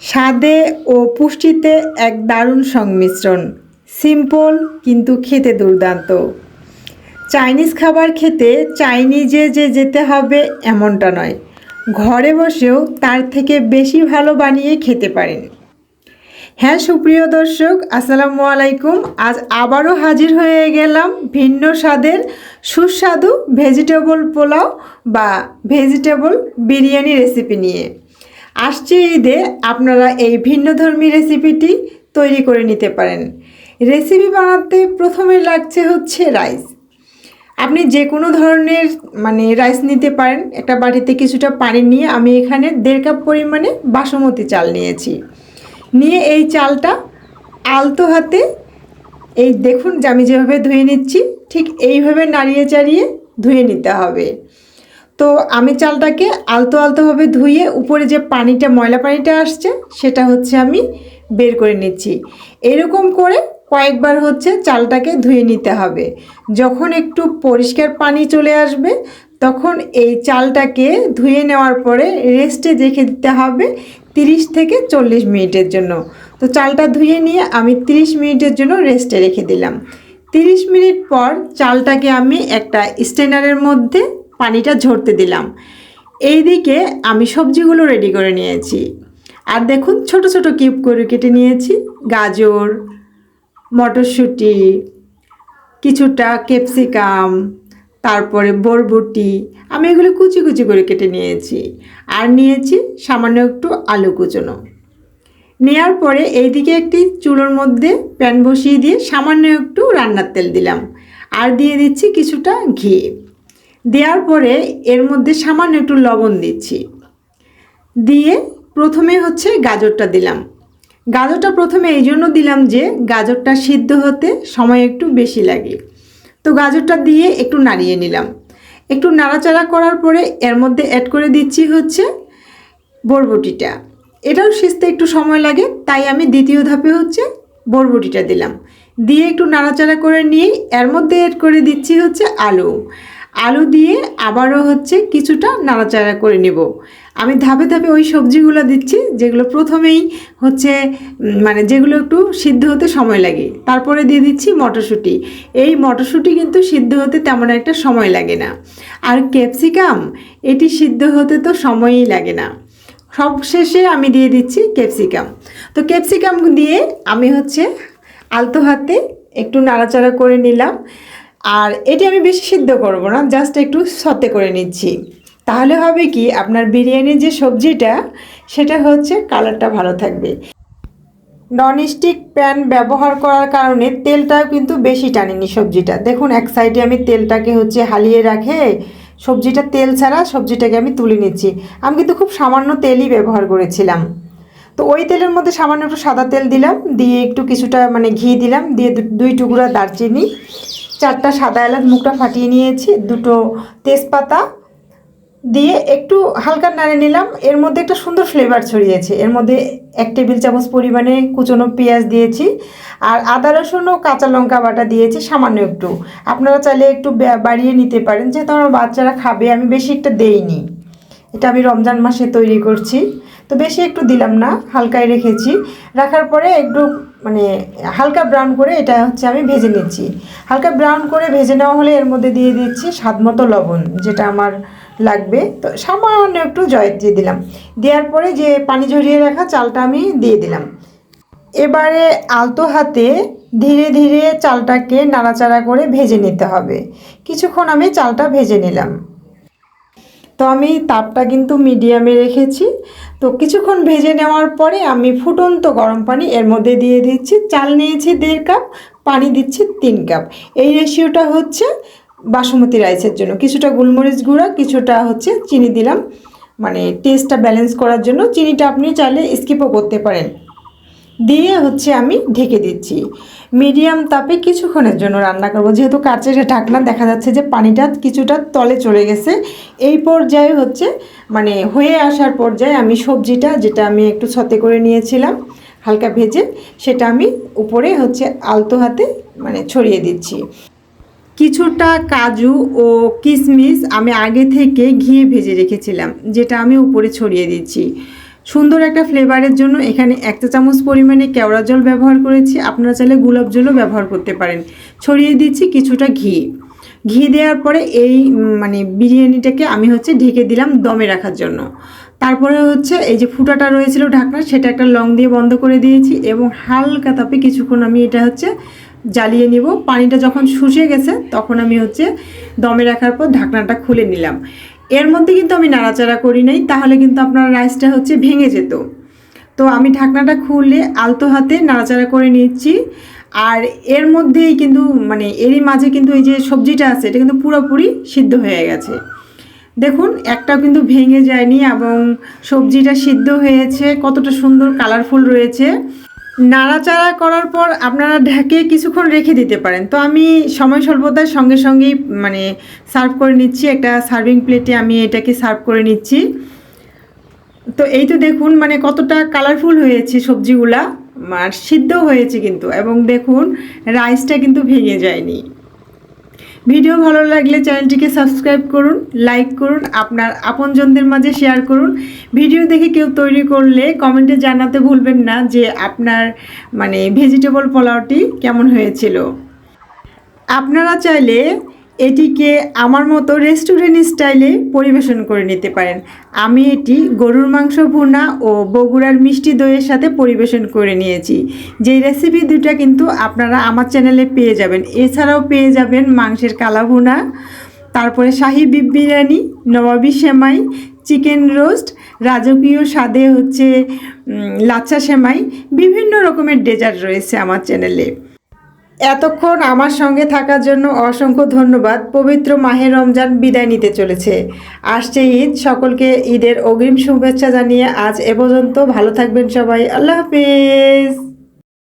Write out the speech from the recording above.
স্বাদে ও পুষ্টিতে এক দারুণ সংমিশ্রণ। সিম্পল, কিন্তু খেতে দুর্দান্ত। চাইনিজ খাবার খেতে চাইনিজে যে যেতে হবে এমনটা নয়। ঘরে বসেও তার থেকে বেশি ভালো বানিয়ে খেতে পারেন। হ্যাঁ সুপ্রিয় দর্শক, আসসালামু আলাইকুম। আজ আবারও হাজির হয়ে গেলাম ভিন্ন স্বাদের সুস্বাদু ভেজিটেবল পোলাও বা ভেজিটেবল বিরিয়ানি রেসিপি নিয়ে। আসছে ঈদে আপনারা এই ভিন্নধর্মী রেসিপিটি তৈরি করে নিতে পারেন। রেসিপি বানাতে প্রথমে লাগছে হচ্ছে রাইস। আপনি যে কোনো ধরনের মানে রাইস নিতে পারেন। একটা বাটিতে কিছুটা পানি নিয়ে আমি এখানে দেড় কাপ পরিমাণে বাসমতি চাল নিয়েছি। নিয়ে এই চালটা আলতো হাতে এই দেখুন যে আমি যেভাবে ধুয়ে নিচ্ছি, ঠিক এইভাবে নাড়িয়ে চাড়িয়ে ধুয়ে নিতে হবে। তো আমি চালটাকে আলতো আলতোভাবে ধুয়ে উপরে যে পানিটা, ময়লা পানিটা আসছে, সেটা হচ্ছে আমি বের করে নিচ্ছি। এরকম করে কয়েকবার হচ্ছে চালটাকে ধুয়ে নিতে হবে। যখন একটু পরিষ্কার পানি চলে আসবে, তখন এই চালটাকে ধুয়ে নেওয়ার পরে রেস্টে রেখে দিতে হবে তিরিশ থেকে চল্লিশ মিনিটের জন্য। তো চালটা ধুয়ে নিয়ে আমি তিরিশ মিনিটের জন্য রেস্টে রেখে দিলাম। তিরিশ মিনিট পর চালটাকে আমি একটা স্টেনারের মধ্যে পানিটা ঝরতে দিলাম। এইদিকে আমি সবজিগুলো রেডি করে নিয়েছি। আর দেখুন, ছোট ছোট কিউব করে কেটে নিয়েছি। গাজর, মটরশুঁটি, কিছুটা ক্যাপসিকাম তারপরে বরবটি, আমি এগুলো কুচি কুচি করে কেটে নিয়েছি। আর নিয়েছি সামান্য একটু আলু কুচনো। নেওয়ার পরে এইদিকে একটি চুলোর মধ্যে প্যান বসিয়ে দিয়ে সামান্য একটু রান্নার তেল দিলাম। আর দিয়ে দিচ্ছি কিছুটা ঘি। দেওয়ার পরে এর মধ্যে সামান্য একটু লবণ দিচ্ছি। দিয়ে প্রথমে হচ্ছে গাজরটা দিলাম। গাজরটা প্রথমে এই জন্য দিলাম যে গাজরটা সিদ্ধ হতে সময় একটু বেশি লাগে। তো গাজরটা দিয়ে একটু নাড়িয়ে নিলাম। একটু নাড়াচাড়া করার পরে এর মধ্যে অ্যাড করে দিচ্ছি হচ্ছে বরবটিটা। এটাও সিজতে একটু সময় লাগে, তাই আমি দ্বিতীয় ধাপে হচ্ছে বরবটিটা দিলাম। দিয়ে একটু নাড়াচাড়া করে নিয়ে এর মধ্যে অ্যাড করে দিচ্ছি হচ্ছে আলু। আলু দিয়ে আবারও হচ্ছে কিছুটা নাড়াচাড়া করে নেব। আমি ধাপে ধাপে ওই সবজিগুলো দিচ্ছি, যেগুলো প্রথমেই হচ্ছে মানে যেগুলো একটু সিদ্ধ হতে সময় লাগে। তারপরে দিয়ে দিচ্ছি মটরশুঁটি। এই মটরশুঁটি কিন্তু সিদ্ধ হতে তেমন একটা সময় লাগে না। আর ক্যাপসিকাম, এটি সিদ্ধ হতে তো সময়ই লাগে না। সব শেষে আমি দিয়ে দিচ্ছি ক্যাপসিকাম। তো ক্যাপসিকাম দিয়ে আমি হচ্ছে আলতো হাতে একটু নাড়াচাড়া করে নিলাম। আর এটি আমি বেশি সিদ্ধ করব না জাস্ট একটু সতে করে নিচ্ছি। তাহলে হবে কি, আপনার বিরিয়ানির যে সবজিটা, সেটা হচ্ছে কালারটা ভালো থাকবে। ননস্টিক প্যান ব্যবহার করার কারণে তেলটাও কিন্তু বেশি টানেনি সবজিটা। দেখুন, এক সাইডে আমি তেলটাকে হচ্ছে হালিয়ে রাখে সবজিটা তেল ছাড়া সবজিটাকে আমি তুলে নিচ্ছি। আমি কিন্তু খুব সামান্য তেলই ব্যবহার করেছিলাম। তো ওই তেলের মধ্যে সামান্য একটু সাদা তেল দিলাম, দিয়ে একটু কিছুটা মানে ঘি দিলাম, দিয়ে দুই টুকরা দারচিনি চারটা সাদা এলাচ মুখটা ফাটিয়ে নিয়েছি, দুটো তেজপাতা দিয়ে একটু হালকা নাড়ে নিলাম। এর মধ্যে একটা সুন্দর ফ্লেভার ছড়িয়েছে। এর মধ্যে এক টেবিল চামচ পরিমাণে কুচনো পেঁয়াজ দিয়েছি আর আদা, রসুন ও কাঁচা লঙ্কা বাটা দিয়েছি সামান্য একটু। আপনারা চাইলে একটু বাড়িয়ে নিতে পারেন। যেহেতু আমার বাচ্চারা খাবে, আমি বেশি একটা দেইনি। এটা আমি রমজান মাসে তৈরি করছি। তো বেশি একটু দিলাম না, হালকায় রেখেছি। রাখার পরে একটু মানে হালকা ব্রাউন করে এটা হচ্ছে আমি ভেজে নিচ্ছি। হালকা ব্রাউন করে ভেজে নেওয়া হলে এর মধ্যে দিয়ে দিচ্ছি স্বাদ মতো লবণ, যেটা আমার লাগবে। তো সামান্য একটু জয়ত্রী দিলাম। দেওয়ার পরে যে পানি ঝরিয়ে রাখা চালটা আমি দিয়ে দিলাম। এবারে আলতো হাতে ধীরে ধীরে চালটাকে নাড়াচাড়া করে ভেজে নিতে হবে। কিছুক্ষণ আমি চালটা ভেজে নিলাম। তো আমি তাপটা কিন্তু মিডিয়ামে রেখেছি। তো কিছুক্ষণ ভেজে নেওয়ার পরে আমি ফুটন্ত গরম পানি এর মধ্যে দিয়ে দিচ্ছি। চাল নিয়েছি দেড় কাপ, পানি দিচ্ছি তিন কাপ। এই রেশিওটা হচ্ছে বাসমতি রাইসের জন্য। কিছুটা গোলমরিচ গুঁড়া, কিছুটা হচ্ছে চিনি দিলাম। মানে টেস্টটা ব্যালেন্স করার জন্য। চিনিটা আপনি চাইলে স্কিপও করতে পারেন। দিয়ে হচ্ছে আমি ঢেকে দিচ্ছি। মিডিয়াম তাপে কিছুক্ষণের জন্য রান্না করব। যেহেতু কাচের ঢাকনা দেখা যাচ্ছে যে পানিটা কিছুটা তলে চলে গেছে, এই পর্যায়ে হচ্ছে মানে হয়ে আসার পর্যায়ে আমি সবজিটা যেটা আমি একটু ছতে করে নিয়েছিলাম, হালকা ভেজে, সেটা আমি উপরে হচ্ছে আলতো হাতে মানে ছড়িয়ে দিচ্ছি। কিছুটা কাজু ও কিশমিশ আমি আগে থেকে ঘিয়ে ভেজে রেখেছিলাম, যেটা আমি উপরে ছড়িয়ে দিচ্ছি। সুন্দর একটা ফ্লেভারের জন্য এখানে এক চা চামচ পরিমাণে কেওড়া জল ব্যবহার করেছি। আপনারা চাইলে গোলাপ জলও ব্যবহার করতে পারেন। ছড়িয়ে দিচ্ছি কিছুটা ঘি। ঘি দেওয়ার পরে এই মানে বিরিয়ানিটাকে আমি হচ্ছে ঢেকে দিলাম দমে রাখার জন্য। তারপরে হচ্ছে এই যে ফুটাটা রয়েছিল ঢাকনা সেটা একটা লং দিয়ে বন্ধ করে দিয়েছি এবং হালকা তাপে কিছুক্ষণ আমি এটা হচ্ছে জ্বালিয়ে নিব। পানিটা যখন শুষে গেছে, তখন আমি হচ্ছে দমে রাখার পর ঢাকনাটা খুলে নিলাম। এর মধ্যে কিন্তু আমি নাড়াচাড়া করি নাই, তাহলে কিন্তু আপনার রাইসটা হচ্ছে ভেঙে যেত। তো আমি ঢাকনাটা খুলে আলতো হাতে নাড়াচাড়া করে নিচ্ছি। আর এর মধ্যেই কিন্তু মানে এরই মাঝে কিন্তু এই যে সবজিটা আছে, এটা কিন্তু পুরোপুরি সিদ্ধ হয়ে গেছে। দেখুন, একটাও কিন্তু ভেঙে যায়নি এবং সবজিটা সিদ্ধ হয়েছে, কতটা সুন্দর কালারফুল রয়েছে। নাড়াচাড়া করার পর আপনারা ঢেকে কিছুক্ষণ রেখে দিতে পারেন। তো আমি সময় স্বল্পতার সঙ্গে সঙ্গেই মানে সার্ভ করে নিচ্ছি। একটা সার্ভিং প্লেটে আমি এটাকে সার্ভ করে নিচ্ছি। তো এই তো দেখুন মানে কতটা কালারফুল হয়েছে সবজিগুলা। আর সিদ্ধ হয়েছে কিন্তু। এবং দেখুন, রাইসটা কিন্তু ভেঙে যায়নি। ভিডিও ভালো লাগলে চ্যানেলটিকে সাবস্ক্রাইব করুন লাইক করুন, আপনার আপনজনদের মাঝে শেয়ার করুন। ভিডিও দেখে কেউ তৈরি করলে কমেন্টে জানাতে ভুলবেন না যে আপনার মানে ভেজিটেবল পোলাওটি কেমন হয়েছিল। আপনারা চাইলে এটিকে আমার মতো রেস্টুরেন্ট স্টাইলে পরিবেশন করে নিতে পারেন। আমি এটি গরুর মাংস ভুনা ও বগুড়ার মিষ্টি দইয়ের সাথে পরিবেশন করে নিয়েছি। যেই রেসিপি দুটা কিন্তু আপনারা আমার চ্যানেলে পেয়ে যাবেন। এছাড়াও পেয়ে যাবেন মাংসের কালা ভুনা, তারপরে শাহি বিরিয়ানি, নবাবি সেমাই, চিকেন রোস্ট, রাজকীয় স্বাদে হচ্ছে লাচ্ছা সেমাই, বিভিন্ন রকমের ডেজার্ট রয়েছে আমার চ্যানেলে এতক্ষণ আমার সঙ্গে থাকার জন্য অসংখ্য ধন্যবাদ। পবিত্র মাহে রমজান বিদায় নিতে চলেছে। আসছে ঈদ। সকলকে ঈদের অগ্রিম শুভেচ্ছা জানিয়ে আজ এ পর্যন্ত ভালো থাকবেন সবাই। আল্লাহ হাফিজ।